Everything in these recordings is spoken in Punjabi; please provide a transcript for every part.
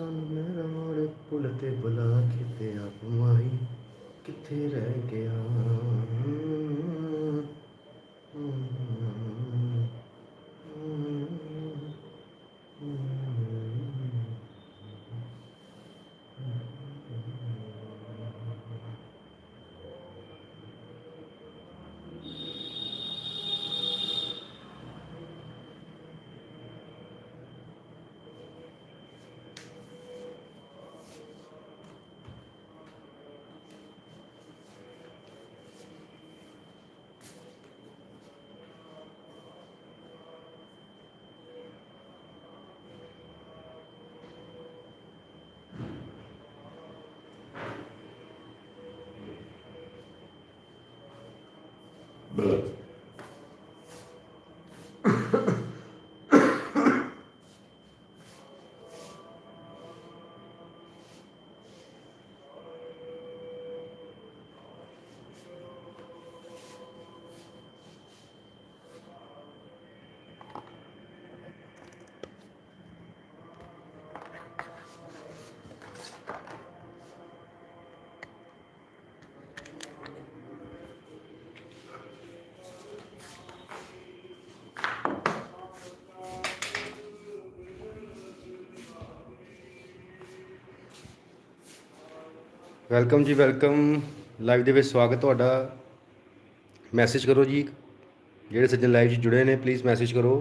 ਸਾਨੂੰ ਮੇਰਾ ਮੋੜ ਪੁੱਲ ਤੇ ਬੁਲਾ ਕੇ ਤੇ ਆਪ ਮਾਹੀ ਕਿੱਥੇ ਰਹਿ ਗਿਆ? Bơm. ਵੈਲਕਮ ਜੀ, ਵੈਲਕਮ। ਲਾਈਵ ਦੇ ਵਿੱਚ ਸਵਾਗਤ ਤੁਹਾਡਾ। ਮੈਸੇਜ ਕਰੋ ਜੀ। ਜਿਹੜੇ ਸੱਜਣ ਲਾਈਵ 'ਚ ਜੁੜੇ ਨੇ ਪਲੀਜ਼ ਮੈਸੇਜ ਕਰੋ।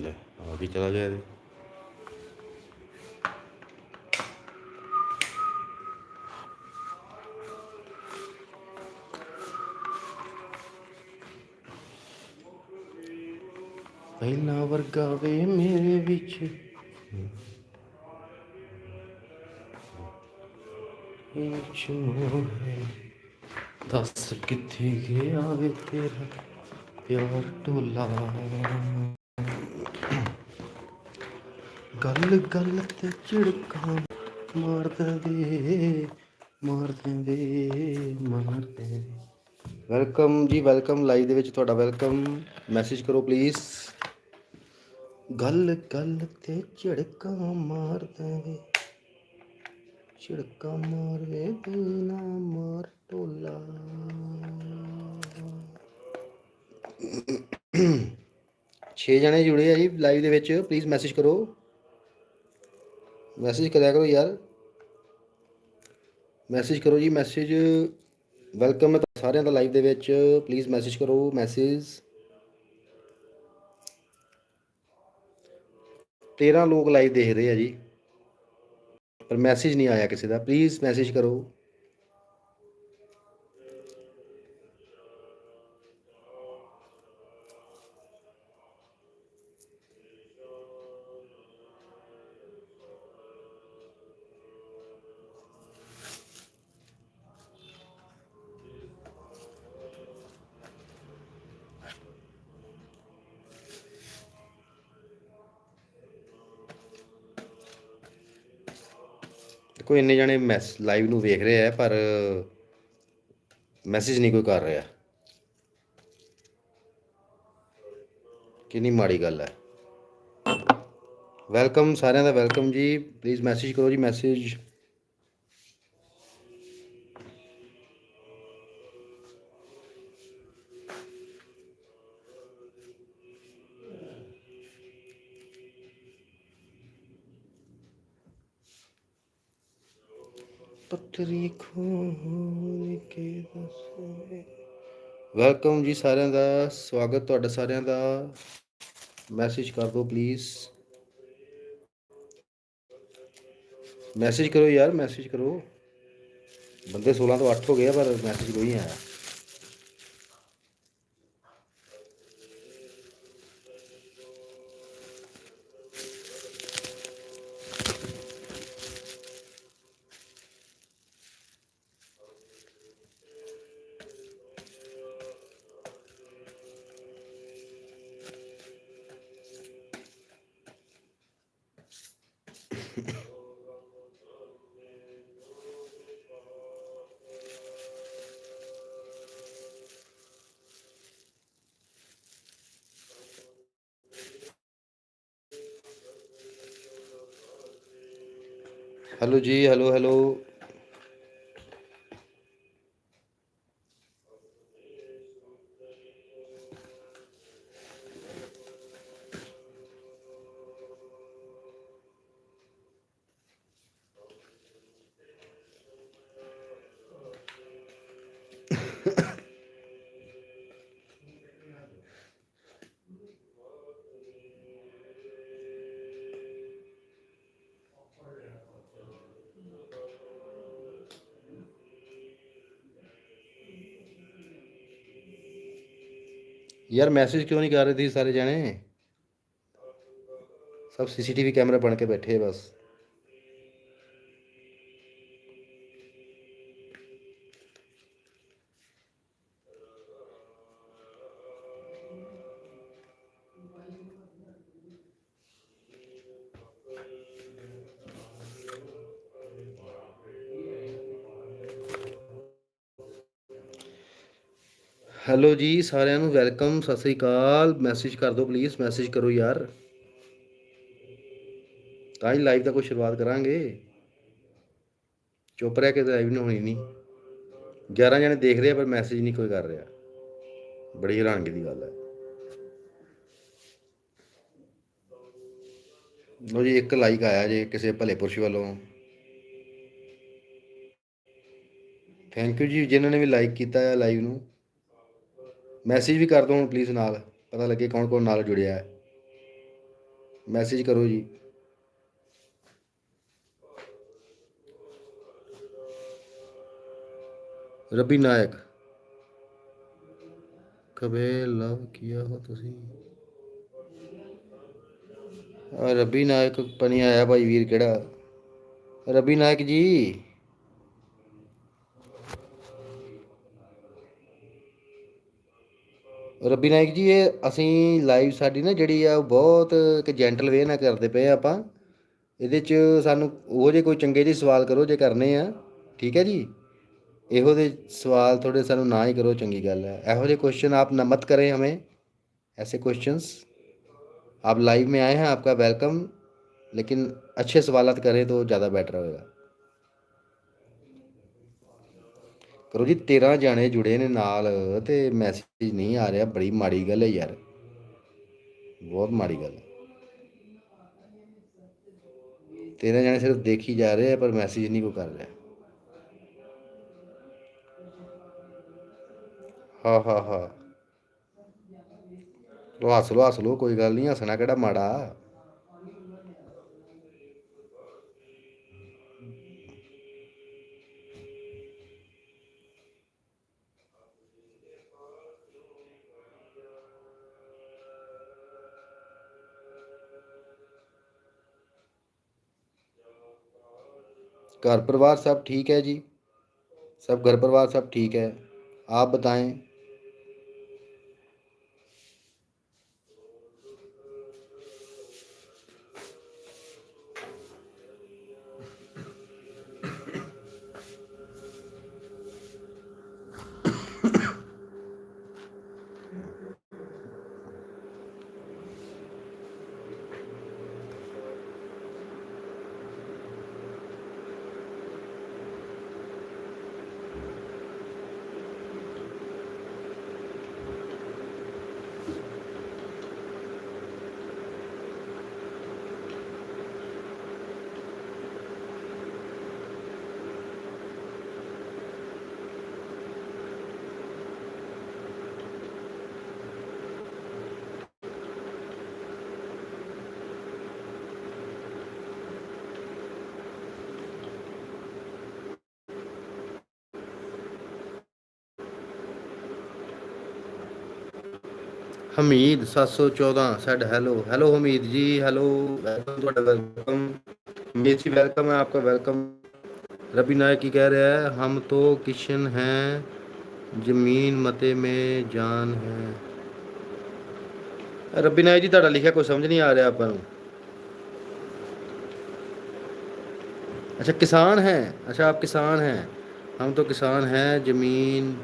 ਲੈ, ਆ ਵੀ ਚਲਾ ਗਿਆ ਪਹਿਲਾ ਵਰਗਾ ਵੇ ਮੇਰੇ ਵਿੱਚ। ਇਹ ਚੁਮੋ ਦੱਸ ਕਿੱਥੇ ਗਿਆ ਵੇ ਤੇਰਾ ਪਿਆਰ ਢੋਲਾ ਗੱਲ ਗੱਲ ਤੇ ਝਿੜਕਾਂ ਮਾਰ ਦਿੰਦੇ ਮਾਰ ਦਿੰਦੇ ਮਾਰ ਦਿੰਦੇ। ਵੈਲਕਮ ਜੀ, ਵੈਲਕਮ ਲਾਈਵ ਦੇ ਵਿੱਚ ਤੁਹਾਡਾ ਵੈਲਕਮ। ਮੈਸੇਜ ਕਰੋ ਪਲੀਜ਼ ਗੱਲ ਗੱਲ ਤੇ ਝੜਕਾ ਮਾਰ ਦਾਂਗੇ ਝੜਕਾ ਮਾਰੇ ਨਾ ਮਾਰ ਟੋਲਾ। ਛੇ ਜਣੇ ਜੁੜੇ ਆ ਜੀ ਲਾਈਵ ਦੇ ਵਿੱਚ ਪਲੀਜ਼ ਮੈਸੇਜ ਕਰੋ। ਮੈਸੇਜ ਕਰਿਆ ਕਰੋ ਯਾਰ। ਮੈਸੇਜ ਕਰੋ ਜੀ ਮੈਸੇਜ ਵੈਲਕਮ ਹੈ ਸਾਰਿਆਂ ਦਾ ਲਾਈਵ ਦੇ ਵਿੱਚ ਪਲੀਜ਼ ਮੈਸੇਜ ਕਰੋ ਮੈਸੇਜ 13 ਲੋਕ ਲਾਈਵ ਦੇਖ ਰਹੇ ਆ ਜੀ। ਪਰ ਮੈਸੇਜ ਨਹੀਂ ਆਇਆ ਕਿਸੇ ਦਾ। ਪਲੀਜ਼ ਮੈਸੇਜ ਕਰੋ। ਕੋਈ ਇੰਨੇ ਜਣੇ ਮੈਸ ਲਾਈਵ ਨੂੰ ਵੇਖ ਰਹੇ ਆ, ਪਰ ਮੈਸੇਜ ਨਹੀਂ ਕੋਈ ਕਰ ਰਿਹਾ। ਕਿੰਨੀ ਮਾੜੀ ਗੱਲ ਹੈ। ਵੈਲਕਮ ਸਾਰਿਆਂ ਦਾ ਵੈਲਕਮ ਜੀ। ਪਲੀਜ਼ ਮੈਸੇਜ ਕਰੋ ਜੀ ਮੈਸੇਜ ਪੱਤਰੀ ਖੋਲ ਕੇ ਦੱਸੇ ਵੈਲਕਮ ਜੀ ਸਾਰਿਆਂ ਦਾ, ਸਵਾਗਤ ਤੁਹਾਡਾ ਸਾਰਿਆਂ ਦਾ। ਮੈਸੇਜ ਕਰ ਦਿਓ ਪਲੀਜ਼ ਮੈਸੇਜ ਕਰੋ ਯਾਰ ਮੈਸੇਜ ਕਰੋ। ਬੰਦੇ 16 ਤੋਂ 8 ਹੋ ਗਏ ਪਰ ਮੈਸੇਜ ਕੋਈ ਨਹੀਂ ਆਇਆ। ਹੈਲੋ ਜੀ ਹੈਲੋ ਹੈਲੋ। ਯਾਰ ਮੈਸੇਜ ਕਿਉਂ ਨਹੀਂ ਕਰ ਰਹੇ ਤੁਸੀਂ ਸਾਰੇ ਜਣੇ? ਸਭ ਸੀਸੀਟੀਵੀ ਕੈਮਰਾ ਬਣ ਕੇ ਬੈਠੇ ਬਸ। ਹੈਲੋ ਜੀ, ਸਾਰਿਆਂ ਨੂੰ ਵੈਲਕਮ, ਸਤਿ ਸ੍ਰੀ ਅਕਾਲ। ਮੈਸੇਜ ਕਰ ਦਿਓ ਪਲੀਜ਼ ਮੈਸੇਜ ਕਰੋ ਯਾਰ। ਤਾਂ ਹੀ ਲਾਈਵ ਦਾ ਕੋਈ ਸ਼ੁਰੂਆਤ ਕਰਾਂਗੇ। ਚੁੱਪ ਰਹਿ ਕੇ ਲਾਈਵ ਨਹੀਂ ਹੋਣੀ ਨਹੀਂ 11 ਜਣੇ ਦੇਖ ਰਹੇ ਆ, ਪਰ ਮੈਸੇਜ ਨਹੀਂ ਕੋਈ ਕਰ ਰਿਹਾ। ਬੜੀ ਹੈਰਾਨਗੀ ਦੀ ਗੱਲ ਹੈ। ਲੋ ਜੀ, ਇੱਕ ਲਾਈਕ ਆਇਆ ਜੇ ਕਿਸੇ ਭਲੇ ਪੁਰਸ਼ ਵੱਲੋਂ। ਥੈਂਕ ਯੂ ਜੀ, ਜਿਨ੍ਹਾਂ ਨੇ ਵੀ ਲਾਈਕ ਕੀਤਾ ਹੈ ਲਾਈਵ ਨੂੰ। ਮੈਸੇਜ ਵੀ ਕਰ ਦਿਓ ਹੁਣ ਪਲੀਜ਼ ਨਾਲ ਪਤਾ ਲੱਗੇ ਕੌਣ ਕੌਣ ਨਾਲ ਜੁੜਿਆ ਹੈ ਮੈਸੇਜ ਕਰੋ ਜੀ रवि नायक कभी लव किया हो ਤੁਸੀਂ ਆ ਰਵੀ ਨਾਇਕ ਪਨੀ ਆਇਆ ਭਾਈ ਵੀਰ ਕਿਹੜਾ ਰਵੀ ਨਾਇਕ ਜੀ ਰਵੀ ਨਾਇਕ ਜੀ ਇਹ ਅਸੀਂ ਲਾਈਵ ਸਾਡੀ ਨਾ ਜਿਹੜੀ ਆ ਉਹ ਬਹੁਤ ਇੱਕ ਜੈਂਟਲ ਵੇ ਨਾਲ ਕਰਦੇ ਪਏ ਆ ਆਪਾਂ ਇਹਦੇ 'ਚ ਸਾਨੂੰ ਉਹ ਜੇ ਕੋਈ ਚੰਗੇ ਜਿਹੇ ਸਵਾਲ ਕਰੋ ਜੇ ਕਰਨੇ ਆ ਠੀਕ ਹੈ ਜੀ ਇਹੋ ਜਿਹੇ सवाल थोड़े सानू ना ही करो चंगी गल है ਇਹੋ ਜਿਹੇ क्वेश्चन आप न मत करें हमें ऐसे क्वेश्चंस आप लाइव में आए हैं आपका वेलकम लेकिन अच्छे सवाल करें तो ज़्यादा बेटर होएगा ਕਰੋ ਜੀ 13 ਜਾਣੇ ਜੁੜੇ ਨੇ ਨਾਲ ਤੇ ਮੈਸੇਜ ਨਹੀਂ ਆ ਰਿਹਾ, ਬੜੀ ਮਾੜੀ ਗੱਲ ਹੈ ਯਾਰ। ਬਹੁਤ ਮਾੜੀ ਗੱਲ ਹੈ। 13 ਜਾਣੇ ਸਿਰਫ ਦੇਖੀ ਜਾ ਰਹੇ ਆ, ਪਰ ਮੈਸੇਜ ਨਹੀਂ ਕੋ ਕਰ ਰਿਹਾ। ਹਾਂ ਹਾਂ ਹਾਂ। ਲੋ, ਹੱਸ ਲੋ ਹੱਸ ਲੋ, ਕੋਈ ਗੱਲ ਨਹੀਂ, ਹੱਸਣਾ ਕਿਹੜਾ ਮਾੜਾ। घर परिवार सब ठीक है जी? सब घर परिवार सब ठीक है? आप बताएँ। Hamid 714 said hello hello. Hamid ji hello welcome ਤੁਹਾਡਾ वेलकम ਹਮੀਦ ਜੀ ਵੈਲਕम ਹੈ आपका वेलकम रबी नायक की कह रहे हैं, हम तो किशन हैं, ज़मीन मते में जान है। रबी नायक जी ਤੁਹਾਡਾ लिखा कोई समझ नहीं आ रहा ਆਪਾਂ अच्छा किसान हैं। अच्छा आप किसान हैं। हम तो किसान हैं, ज़मीन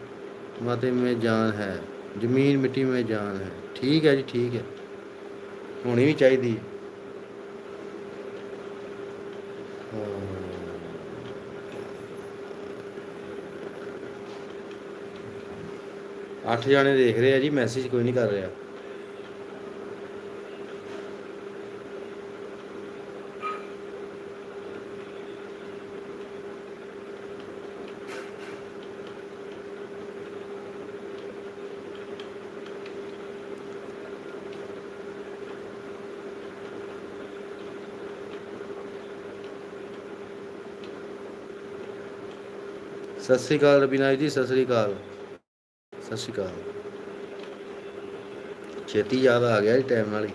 मते में जान है। ਜ਼ਮੀਨ ਮਿੱਟੀ ਮੇਂ ਜਾਨ ਹੈ। ਠੀਕ ਹੈ ਜੀ, ਠੀਕ ਹੈ। ਹੋਣੀ ਵੀ ਚਾਹੀਦੀ ਹੈ। ਅੱਠ ਜਾਣੇ ਦੇਖ ਰਹੇ ਆ ਜੀ ਮੈਸੇਜ ਕੋਈ ਨਹੀਂ ਕਰ ਰਿਹਾ। ਸਤਿ ਸ੍ਰੀ ਅਕਾਲ ਰਬੀਨਾ ਜੀ, ਸਤਿ ਸ੍ਰੀ ਅਕਾਲ। ਸਤਿ ਸ੍ਰੀ ਅਕਾਲ। ਛੇਤੀ ਯਾਦ ਆ ਗਿਆ ਜੀ ਟਾਈਮ ਨਾਲ ਹੀ।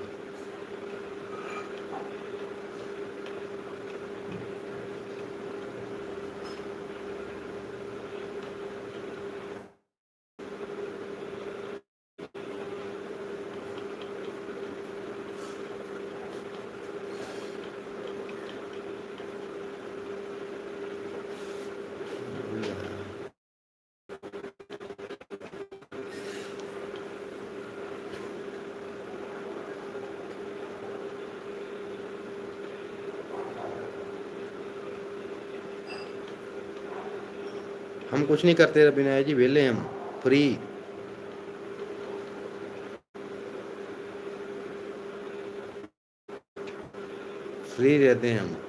हम कुछ नहीं करते अभिनय जी वेले हम फ्री। फ्री रहते हैं हम।